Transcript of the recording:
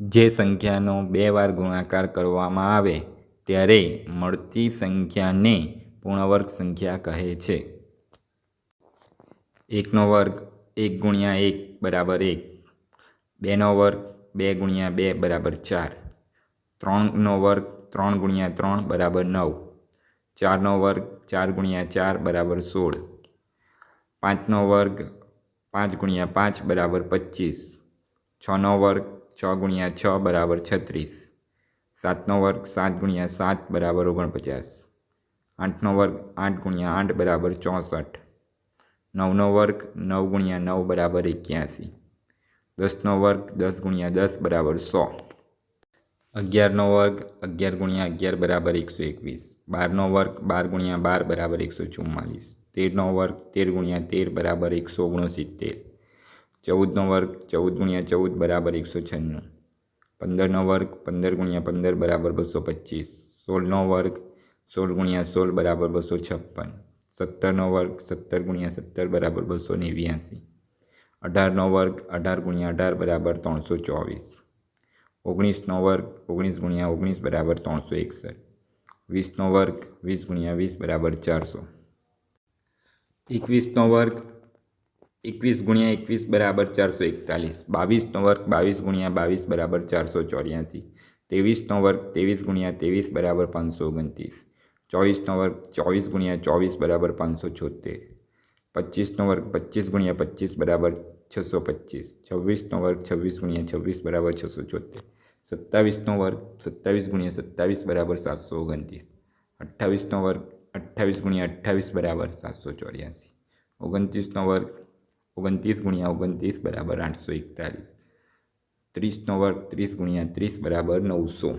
જે સંખ્યાનો બે વાર ગુણાકાર કરવામાં આવે, ત્યારે મળતી સંખ્યાને પૂર્ણવર્ગ સંખ્યા કહે છે. એકનો વર્ગ એક ગુણ્યા એક બરાબર એક. બેનો વર્ગ બે ગુણ્યા બે બરાબર ચાર. ત્રણનો વર્ગ ત્રણ ગુણ્યા ત્રણ બરાબર નવ. ચારનો વર્ગ ચાર ગુણ્યા ચાર બરાબર સોળ. પાંચનો વર્ગ પાંચ ગુણ્યા પાંચ બરાબર પચીસ. છનો વર્ગ છ ગુણ્યા છ બરાબર છત્રીસ સાતનો વર્ગ સાત ગુણ્યા સાત બરાબર ઓગણપચાસ આઠનો વર્ગ આઠ ગુણ્યા આઠ બરાબર ચોસઠ નવનો વર્ગ નવ ગુણ્યા નવ બરાબર એક્યાસી દસનો વર્ગ દસ ગુણ્યા દસ બરાબર સો અગિયારનો વર્ગ અગિયાર ગુણ્યા અગિયાર બરાબર એકસો એકવીસ બારનો વર્ગ બાર ગુણ્યા બાર બરાબર એકસો ચુમ્માલીસ તેરનો વર્ગ તેર ગુણ્યા તેર બરાબર એકસો ઓગણસિત્તેર ચૌદનો વર્ગ, ચૌદ ગુણ્યા ચૌદ બરાબર એકસો છન્નું. પંદરનો વર્ગ, પંદર ગુણ્યા પંદર બરાબર બસો પચીસ. સોળનો વર્ગ, સોળ ગુણ્યા સોળ બરાબર બસો છપ્પન. સત્તરનો વર્ગ, સત્તર ગુણ્યા સત્તર બરાબર બસો નેવ્યાસી. અઢારનો વર્ગ, અઢાર ગુણ્યા અઢાર બરાબર ત્રણસો ચોવીસ. ઓગણીસનો વર્ગ, ઓગણીસ ગુણ્યા ઓગણીસ બરાબર ત્રણસો એકસઠ. વીસનો વર્ગ, વીસ ગુણ્યા વીસ બરાબર ચારસો. એકવીસનો વર્ગ એકવીસ ગુણ્યા એકવીસ બરાબર ચારસો એકતાલીસ બાવીસનો વર્ગ બાવીસ ગુણ્યા બાવીસ બરાબર ચારસો ચોર્યાસી ત્રેવીસનો વર્ગ ત્રેવીસ ગુણ્યા ત્રેવીસ બરાબર પાંચસો ઓગણત્રીસ ચોવીસનો વર્ગ ચોવીસ ગુણ્યા ચોવીસ બરાબર પાંચસો છોતેર પચીસનો વર્ગ પચીસ ગુણ્યા પચીસ બરાબર છસો પચીસ છવ્વીસનો વર્ગ છવ્વીસ ગુણ્યા છવ્વીસ બરાબર છસો છોતેર સત્તાવીસનો વર્ગ સત્તાવીસ ગુણ્યા સત્તાવીસ બરાબર સાતસો ઓગણત્રીસ અઠ્ઠાવીસનો વર્ગ અઠ્ઠાવીસ ગુણ્યા અઠ્ઠાવીસ બરાબર સાતસો ચોર્યાસી ઓગણત્રીસનો વર્ગ ઓગણત્રીસ ગુણ્યા ઓગણત્રીસ બરાબર આઠસો એકતાલીસ. ત્રીસનો વર્ગ ત્રીસ ગુણ્યા ત્રીસ બરાબર નવસો.